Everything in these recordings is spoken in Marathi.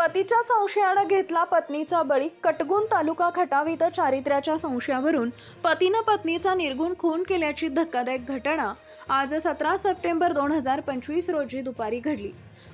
पतीच्या संशयानं घेतला पत्नीचा बळी. कटगुण तालुका खटाव इथं चारित्र्याच्या संशयावरून पतीनं पत्नीचा निर्गुण खून केल्याची धक्कादायक घटना आज सतरा सप्टेंबर दोन हजार पंचवीस रोजी दुपारी घडली.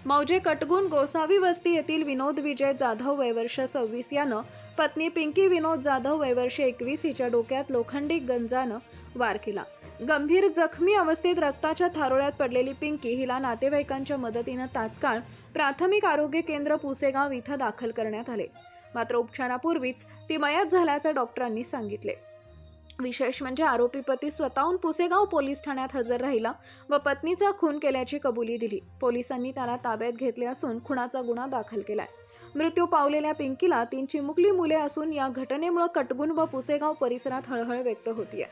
मौजे कटगुण गोसावी वस्ती येथील विनोद विजय जाधव वयवर्ष सव्वीस यानं पत्नी पिंकी विनोद जाधव वयवर्ष एकवीस हिच्या डोक्यात लोखंडी गंजानं वार केला. गंभीर जखमी अवस्थेत रक्ताच्या थारोळ्यात पडलेली पिंकी हिला नातेवाईकांच्या मदतीनं तात्काळ प्राथमिक आरोग्य केंद्र पुसेगाव इथं दाखल करण्यात आले. मात्र उपचारापूर्वीच ती मयत झाल्याचं डॉक्टरांनी सांगितले. विशेष म्हणजे आरोपी पती स्वतःहून पुसेगाव पोलीस ठाण्यात हजर राहिला व पत्नीचा खून केल्याची कबुली दिली. पोलिसांनी त्याला ताब्यात घेतले असून खुनाचा गुन्हा दाखल केलाय. मृत्यू पावलेल्या पिंकीला तीन चिमुकली मुले असून या घटनेमुळे कटगुण व पुसेगाव परिसरात हळहळ व्यक्त होतीये.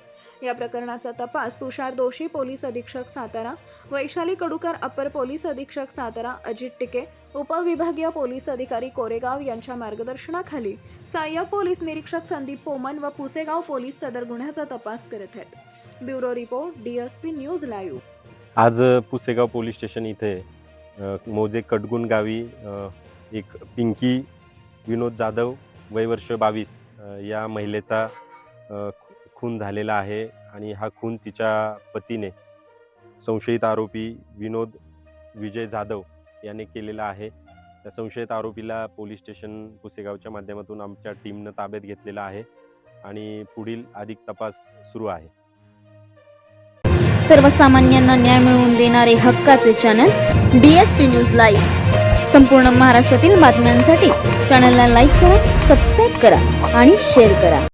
या प्रकरणाचा तपास तुषार दोषी पोलीस अधीक्षक सातारा वैशाली कडूकर अपर पोलीस अधीक्षक सातारा अजित टिके उपविभागीय पोलीस अधिकारी कोरेगाव यांच्या मार्गदर्शनाखाली सहाय्यक पोलीस निरीक्षक संदीप पोमन व पुसेगाव पोलीस सदर गुन्ह्याचा तपास करत आहेत. Bureau report DSP news live. आज पुसेगाव पोलीस स्टेशन इथे मोजे कटगुण गावी एक पिंकी विनोद जाधव वय वर्ष बावीस या महिलेचा खून झालेला आहे आणि हा खून तिच्या पतीने संशयित आरोपी विनोद विजय जाधव याने केलेला आहे. त्या संशयित आरोपीला पोलीस स्टेशन पुसेगावच्या माध्यमातून आमच्या टीमनं ताब्यात घेतलेला आहे. आणि पुढील अधिक तपास सुरू आहे. सर्वसामान्यांना न्याय मिळवून देणारे हक्काचे चॅनल डीएसपी न्यूज लाईव्ह संपूर्ण महाराष्ट्रातील बातम्यांसाठी चॅनलला लाईक करा सबस्क्राईब करा आणि शेअर करा.